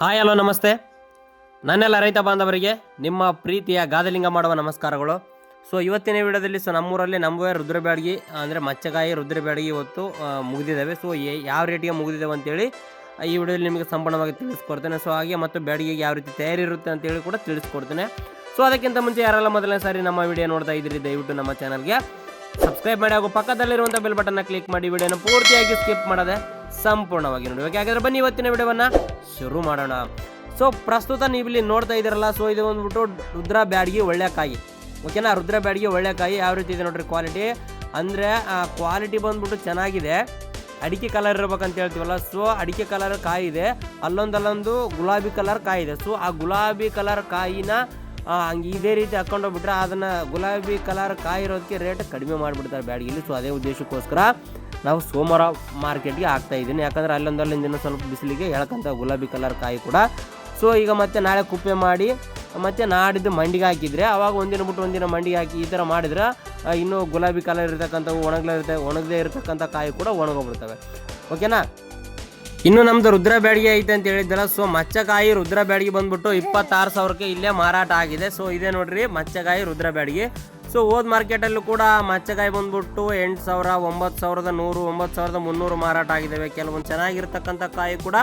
Hi, hello, ನಮಸ್ತೆ. ನನ್ನೆಲ್ಲ ರೈತ ಬಾಂಧವರಿಗೆ ನಿಮ್ಮ ಪ್ರೀತಿಯ ಗಾದಲಿಂಗ ಮಾಡುವ ನಮಸ್ಕಾರಗಳು. ಸೊ ಇವತ್ತಿನ ವಿಡಿಯೋದಲ್ಲಿ ಸೊ ನಮ್ಮೂರಲ್ಲಿ ನಮ್ಮವೇ ರುದ್ರಬ್ಯಾಡಗಿ, ಅಂದರೆ ಮಚ್ಚಗಾಯಿ ರುದ್ರಬ್ಯಾಡಗಿ ಇವತ್ತು ಮುಗಿದಿದ್ದಾವೆ. ಸೊ ಯಾವ ರೇಟಿಗೆ ಮುಗಿದಿದ್ದಾವೆ ಅಂತೇಳಿ ಈ ವಿಡಿಯೋದಲ್ಲಿ ನಿಮಗೆ ಸಂಪೂರ್ಣವಾಗಿ ತಿಳಿಸ್ಕೊಡ್ತೇನೆ. ಸೊ ಹಾಗೆ ಮತ್ತು ಬ್ಯಾಡಗಿಗೆ ಯಾವ ರೀತಿ ತಯಾರಿ ಇರುತ್ತೆ ಅಂತೇಳಿ ಕೂಡ ತಿಳಿಸ್ಕೊಡ್ತೇನೆ. ಸೊ ಅದಕ್ಕಿಂತ ಮುಂಚೆ ಯಾರೆಲ್ಲ ಮೊದಲನೇ ಸಾರಿ ನಮ್ಮ ವಿಡಿಯೋ ನೋಡ್ತಾ ಇದ್ದೀರಿ, ದಯವಿಟ್ಟು ನಮ್ಮ ಚಾನಲ್ಗೆ ಸಬ್ಸ್ಕ್ರೈಬ್ ಮಾಡಿ ಹಾಗೂ ಪಕ್ಕದಲ್ಲಿರುವಂಥ ಬೆಲ್ ಬಟನ್ನ ಕ್ಲಿಕ್ ಮಾಡಿ. ವಿಡಿಯೋನ ಪೂರ್ತಿಯಾಗಿ ಸ್ಕಿಪ್ ಮಾಡದೆ ಸಂಪೂರ್ಣವಾಗಿ ನೋಡಿ. ಓಕೆ ಹಾಗಾದ್ರೆ ಬನ್ನಿ ಇವತ್ತಿನ ವಿಡಿಯೋವನ್ನ ಶುರು ಮಾಡೋಣ. ಸೊ ಪ್ರಸ್ತುತ ನೀವು ಇಲ್ಲಿ ನೋಡ್ತಾ ಇದ್ದೀರಲ್ಲ ಸೊ ಇದು ಬಂದ್ಬಿಟ್ಟು ರುದ್ರ ಬ್ಯಾಡ್ಗಿ ಒಳ್ಳೆ ಕಾಯಿ. ಓಕೆನಾ ರುದ್ರ ಬ್ಯಾಡ್ಗಿ ಒಳ್ಳೆ ಕಾಯಿ, ಯಾವ ರೀತಿ ಇದೆ ನೋಡ್ರಿ ಕ್ವಾಲಿಟಿ ಅಂದರೆ ಕ್ವಾಲಿಟಿ ಬಂದ್ಬಿಟ್ಟು ಚೆನ್ನಾಗಿದೆ. ಅಡಿಕೆ ಕಲರ್ ಇರ್ಬೇಕಂತ ಹೇಳ್ತೀವಲ್ಲ ಸೊ ಅಡಿಕೆ ಕಲರ್ ಕಾಯಿ ಇದೆ. ಅಲ್ಲೊಂದು ಅಲ್ಲೊಂದು ಗುಲಾಬಿ ಕಲರ್ ಕಾಯಿ ಇದೆ. ಸೊ ಆ ಗುಲಾಬಿ ಕಲರ್ ಕಾಯಿನ ಹಂಗೆ ಇದೇ ರೀತಿ ಹಾಕೊಂಡೋಗ್ಬಿಟ್ರೆ ಅದನ್ನು ಗುಲಾಬಿ ಕಲರ್ ಕಾಯಿ ಇರೋದಕ್ಕೆ ರೇಟ್ ಕಡಿಮೆ ಮಾಡಿಬಿಡ್ತಾರೆ ಬ್ಯಾಡ್ಗಿಲಿ. ಸೊ ಅದೇ ಉದ್ದೇಶಕ್ಕೋಸ್ಕರ ನಾವು ಸೋಮವಾರ ಮಾರ್ಕೆಟ್ಗೆ ಹಾಕ್ತಾ ಇದ್ದೀನಿ. ಯಾಕಂದರೆ ಅಲ್ಲೊಂದಲ್ಲಿ ಅಲ್ಲಿಂದ ಸ್ವಲ್ಪ ಬಿಸಿಲಿಗೆ ಎಳ್ಕಂತ ಗುಲಾಬಿ ಕಲರ್ ಕಾಯಿ ಕೂಡ. ಸೊ ಈಗ ಮತ್ತೆ ನಾಳೆ ಕುಪ್ಪೆ ಮಾಡಿ, ಮತ್ತು ನಾಡಿದ್ದು ಮಂಡಿಗೆ ಹಾಕಿದರೆ, ಅವಾಗ ಒಂದಿನ ಬಿಟ್ಟು ಒಂದಿನ ಮಂಡಿಗೆ ಹಾಕಿ ಈ ಥರ ಮಾಡಿದ್ರೆ ಇನ್ನೂ ಗುಲಾಬಿ ಕಲರ್ ಇರ್ತಕ್ಕಂಥವು ಒಣಗ್ಲಿರುತ್ತೆ ಒಣಗದೇ ಇರತಕ್ಕಂಥ ಕಾಯಿ ಕೂಡ ಒಣಗೋಗ್ಬಿಡ್ತವೆ. ಓಕೆನಾ? ಇನ್ನು ನಮ್ಮದು ರುದ್ರ ಬ್ಯಾಡಿಗೆ ಐತೆ ಅಂತ ಹೇಳಿದ್ದಲ್ಲ ಸೊ ಮಚ್ಚಕಾಯಿ ರುದ್ರ ಬ್ಯಾಡಿಗೆ ಬಂದ್ಬಿಟ್ಟು ಇಪ್ಪತ್ತಾರು ಸಾವಿರಕ್ಕೆ ಇಲ್ಲೇ ಮಾರಾಟ ಆಗಿದೆ. ಸೊ ಇದೆ ನೋಡಿರಿ, ಮಚ್ಚಕಾಯಿ ರುದ್ರ ಬ್ಯಾಡಿಗೆ. ಸೊ ಹೋದ್ ಮಾರ್ಕೆಟಲ್ಲೂ ಕೂಡ ಮಚ್ಚಗಾಯಿ ಬಂದ್ಬಿಟ್ಟು ಎಂಟು ಸಾವಿರ, ಒಂಬತ್ತು ಸಾವಿರದ ನೂರು, ಒಂಬತ್ತು ಸಾವಿರದ ಮುನ್ನೂರು ಮಾರಾಟ ಆಗಿದ್ದಾವೆ ಕೆಲವೊಂದು ಚೆನ್ನಾಗಿರ್ತಕ್ಕಂಥ ಕಾಯಿ ಕೂಡ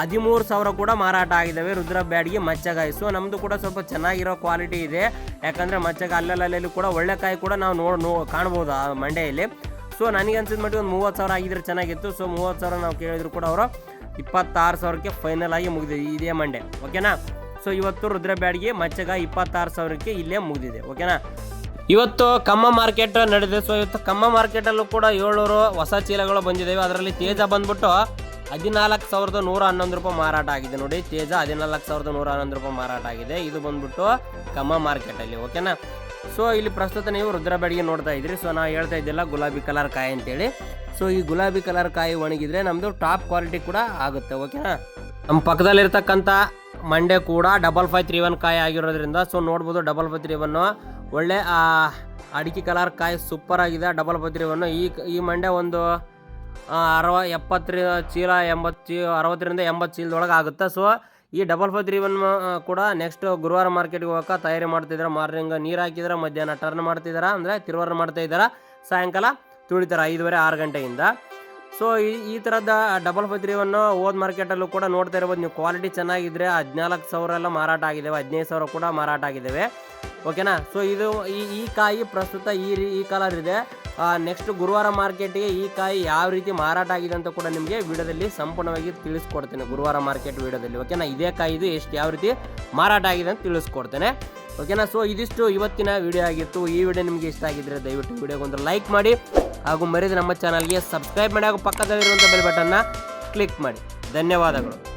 ಹದಿಮೂರು ಸಾವಿರ ಕೂಡ ಮಾರಾಟ ಆಗಿದ್ದಾವೆ ರುದ್ರ ಬ್ಯಾಡ್ಗೆ ಮಚ್ಚಕಾಯಿ ಸೊ ನಮ್ಮದು ಕೂಡ ಸ್ವಲ್ಪ ಚೆನ್ನಾಗಿರೋ ಕ್ವಾಲಿಟಿ ಇದೆ. ಯಾಕಂದರೆ ಮಚ್ಚಕಾಯಿ ಅಲ್ಲಲ್ಲಲ್ಲಿ ಕೂಡ ಒಳ್ಳೆ ಕಾಯಿ ಕೂಡ ನಾವು ನೋಡಿ ನೋ ಕಾಣ್ಬೋದು ಆ ಮಂಡೆಯಲ್ಲಿ. ಸೊ ನನಗೆ ಅನ್ಸಿದ ಮಟ್ಟಿಗೆ ಒಂದು ಮೂವತ್ತು ಸಾವಿರ ಆಗಿದ್ರೆ ಚೆನ್ನಾಗಿತ್ತು. ಸೊ ಮೂವತ್ತು ಸಾವಿರ ನಾವು ಕೇಳಿದ್ರು ಕೂಡ ಅವರು ಇಪ್ಪತ್ತಾರು ಸಾವಿರಕ್ಕೆ ಫೈನಲ್ ಆಗಿ ಮುಗಿದಿದೆ ಇದೇ ಮಂಡೆ. ಓಕೆನಾ ಸೊ ಇವತ್ತು ರುದ್ರ ಬ್ಯಾಡ್ಗೆ ಮಚ್ಚಗ ಇಪ್ಪತ್ತಾರು ಸಾವಿರಕ್ಕೆ ಇಲ್ಲೇ ಮುಗಿದಿದೆ. ಓಕೆನಾ ಇವತ್ತು ಕಮ್ಮ ಮಾರ್ಕೆಟ್ ನಡೆದಿದೆ. ಸೊ ಇವತ್ತು ಕಮ್ಮ ಮಾರ್ಕೆಟಲ್ಲೂ ಕೂಡ ಏಳ್ನೂರು ಹೊಸ ಚೀಲಗಳು ಬಂದಿದ್ದಾವೆ ಅದರಲ್ಲಿ ತೇಜ ಬಂದ್ಬಿಟ್ಟು ಹದಿನಾಲ್ಕು ಸಾವಿರದ ನೂರ ಹನ್ನೊಂದು ರೂಪಾಯಿ ಮಾರಾಟ ಆಗಿದೆ ನೋಡಿ. ತೇಜ ಹದಿನಾಲ್ಕು ಸಾವಿರದ ನೂರ ಹನ್ನೊಂದು ರೂಪಾಯಿ ಮಾರಾಟ ಆಗಿದೆ. ಇದು ಬಂದ್ಬಿಟ್ಟು ಕಮ್ಮ ಮಾರ್ಕೆಟಲ್ಲಿ ಓಕೆನಾ ಸೊ ಇಲ್ಲಿ ಪ್ರಸ್ತುತ ನೀವು ರುದ್ರ ಬೆಡಿಗೆ ನೋಡ್ತಾ ಇದ್ರಿ. ಸೊ ನಾವು ಹೇಳ್ತಾ ಇದ್ದಿಲ್ಲ, ಗುಲಾಬಿ ಕಲರ್ ಕಾಯಿ ಅಂತೇಳಿ. ಸೊ ಈ ಗುಲಾಬಿ ಕಲರ್ ಕಾಯಿ ಒಣಗಿದ್ರೆ ನಮ್ಮದು ಟಾಪ್ ಕ್ವಾಲಿಟಿ ಕೂಡ ಆಗುತ್ತೆ ಓಕೆನಾ ನಮ್ಮ ಪಕ್ಕದಲ್ಲಿರ್ತಕ್ಕಂಥ ಮಂಡೆ ಕೂಡ ಡಬಲ್ ಫೈವ್ ತ್ರೀ ಒನ್ ಕಾಯಿ ಆಗಿರೋದ್ರಿಂದ ಸೊ ನೋಡ್ಬೋದು ಡಬಲ್ ಫೈವ್ ತ್ರೀ ಒನ್ನು ಒಳ್ಳೆ ಆ, ಅಡಿಕೆ ಕಲರ್ ಕಾಯಿ ಸೂಪರ್ ಆಗಿದೆ. ಡಬಲ್ ಒನ್ನು ಈ ಈ ಮಂಡೆ ಒಂದು ಅರವ ಎಪ್ಪತ್ತರ ಚೀಲ ಎಂಬತ್ತು ಚೀ ಅರವತ್ತರಿಂದ ಎಂಬತ್ತು ಚೀಲದೊಳಗೆ ಆಗುತ್ತೆ. ಸೊ ಈ ಡಬಲ್ ಫೈವ್ ಕೂಡ ನೆಕ್ಸ್ಟ್ ಗುರುವಾರ ಮಾರ್ಕೆಟ್ಗೆ ಹೋಗೋಕೆ ತಯಾರಿ ಮಾಡ್ತಿದ್ದಾರೆ. ಮಾರ್ನಿಂಗ್ ನೀರು ಹಾಕಿದ್ರೆ ಮಧ್ಯಾಹ್ನ ಟರ್ನ್ ಮಾಡ್ತಿದ್ದಾರೆ ಅಂದರೆ ತಿರುವಾರ ಮಾಡ್ತಾ ಇದ್ದಾರೆ. ಸಾಯಂಕಾಲ ತುಳಿತಾರೆ ಐದುವರೆ ಆರು ಗಂಟೆಯಿಂದ. ಸೊ ಈ ಈ ಥರದ ಡಬಲ್ ಫೈವ್ ತ್ರೀ ಒನ್ನು ಓದ್ ಮಾರ್ಕೆಟಲ್ಲೂ ಕೂಡ ನೋಡ್ತಾ ಇರ್ಬೋದು. ನೀವು ಕ್ವಾಲಿಟಿ ಚೆನ್ನಾಗಿದ್ದರೆ ಹದಿನಾಲ್ಕು ಸಾವಿರ ಎಲ್ಲ ಮಾರಾಟ ಆಗಿದ್ದಾವೆ ಹದಿನೈದು ಸಾವಿರ ಕೂಡ ಮಾರಾಟ ಆಗಿದ್ದಾವೆ ಓಕೆನಾ? ಸೊ ಇದು ಈ ಈ ಕಾಯಿ ಪ್ರಸ್ತುತ ಈ ರೀ, ಈ ಕಲರ್ ಇದೆ. ನೆಕ್ಸ್ಟ್ ಗುರುವಾರ ಮಾರ್ಕೆಟ್ಗೆ ಈ ಕಾಯಿ ಯಾವ ರೀತಿ ಮಾರಾಟ ಆಗಿದೆ ಅಂತ ಕೂಡ ನಿಮಗೆ ವಿಡಿಯೋದಲ್ಲಿ ಸಂಪೂರ್ಣವಾಗಿ ತಿಳಿಸ್ಕೊಡ್ತೇನೆ ಗುರುವಾರ ಮಾರ್ಕೆಟ್ ವಿಡಿಯೋದಲ್ಲಿ. ಓಕೆನಾ? ಇದೇ ಕಾಯಿದು ಎಷ್ಟು ಯಾವ ರೀತಿ ಮಾರಾಟ ಆಗಿದೆ ಅಂತ ತಿಳಿಸ್ಕೊಡ್ತೇನೆ. ಓಕೆನಾ? ಸೊ ಇದಿಷ್ಟು ಇವತ್ತಿನ ವಿಡಿಯೋ ಆಗಿತ್ತು. ಈ ವಿಡಿಯೋ ನಿಮಗೆ ಇಷ್ಟ ಆಗಿದ್ರೆ ದಯವಿಟ್ಟು ವಿಡಿಯೋಗೊಂದು ಲೈಕ್ ಮಾಡಿ ಹಾಗೂ ಮರಿದ ನಮ್ಮ ಚಾನಲ್ಗೆ ಸಬ್ಸ್ಕ್ರೈಬ್ ಮಾಡಿ ಹಾಗೂ ಪಕ್ಕದಲ್ಲಿರುವಂಥ ಬೆಲ್ ಬಟನ್ನ ಕ್ಲಿಕ್ ಮಾಡಿ. ಧನ್ಯವಾದಗಳು.